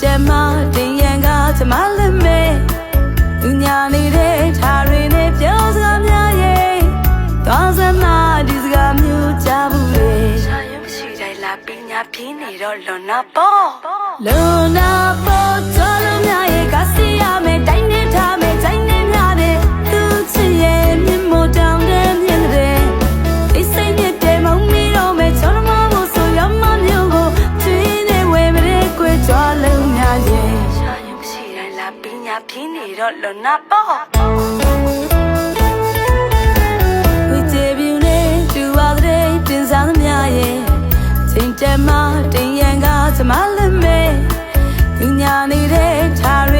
ကျမတင်ရန်ကကျမလက်မဲ့သူညာနေတဲ့ထားရင်းနဲ့ပြောစကားများရဲ့သွားစမ်းလာဒီစကားမျိုးချဘူးလေရှာရင်မရှိတိုင်းလာပညာပြင်းနေတော့လွန်နာပေါ့လွန်နာ ပညာပြင်းနေတော့လွန်နာပေါ့ဝီတေဗျူနေသူဝါဒရေပြင်စားသမျှရဲ့ချိန်တမတင်ရန်ကကျမလက်မဲညညာနေတဲ့ထားရ